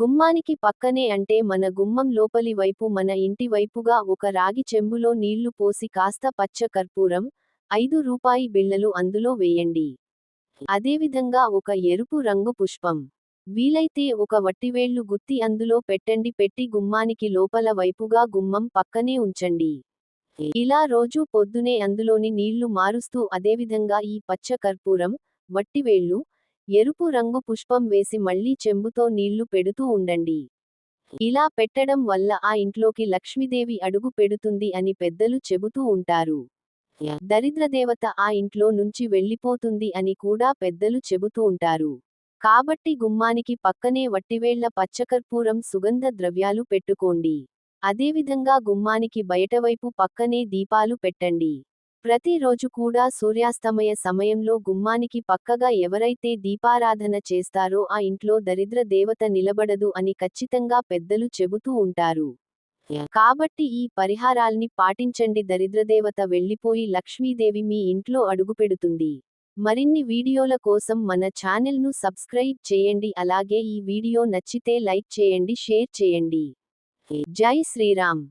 గుమ్మానికి పక్కనే అంటే మన గుమ్మం లోపలి వైపు మన ఇంటి వైపుగా ఒక రాగి చెంబులో నీళ్ళు పోసి కాస్త పచ్చ కర్పూరం ఐదు రూపాయి బిళ్ళలు అందులో వేయండి. అదేవిధంగా ఒక ఎరుపు రంగు పుష్పం. వీలైతే ఒక వట్టివేళ్ళు గుత్తి అందులో పెట్టండి పెట్టి గుమ్మానికి లోపల వైపుగా గుమ్మం పక్కనే ఉంచండి. ఇలా రోజూ పొద్దునే అందులోని నీళ్ళు మారుస్తూ అదేవిధంగా ఈ పచ్చ కర్పూరం వట్టివేళ్ళు ఎరుపు రంగు పుష్పం వేసి మళ్ళీ చెంబుతో నీళ్ళు పెడుతూ ఉండండి. ఇలా పెట్టడం వల్ల ఆ ఇంట్లోకి లక్ష్మీదేవి అడుగు పెడుతుంది అని పెద్దలు చెబుతూ ఉంటారు. దరిద్రదేవత ఆ ఇంట్లో నుంచి వెళ్ళిపోతుంది అని కూడా పెద్దలు చెబుతూ ఉంటారు. కాబట్టి గుమ్మానికి పక్కనే వట్టివేళ్ళ పచ్చకర్పూరం సుగంధ ద్రవ్యాలు పెట్టుకోండి. అదేవిధంగా గుమ్మానికి బయటవైపు పక్కనే దీపాలు పెట్టండి. ప్రతిరోజు కూడా సూర్యాస్తమయ సమయంలో గుమ్మానికి పక్కగా ఎవరైతే దీపారాధన చేస్తారో ఆ ఇంట్లో దరిద్ర దేవత నిలబడదు అని ఖచ్చితంగా పెద్దలు చెబుతూ ఉంటారు. కాబట్టి ఈ పరిహారాల్ని పాటించండి. దరిద్రదేవత వెళ్ళిపోయి లక్ష్మీదేవి మీ ఇంట్లో అడుగుపెడుతుంది. మరిన్ని వీడియోల కోసం మన ఛానల్ను సబ్స్క్రైబ్ చేయండి. అలాగే ఈ వీడియో నచ్చితే లైక్ చేయండి షేర్ చేయండి. జై శ్రీరామ్.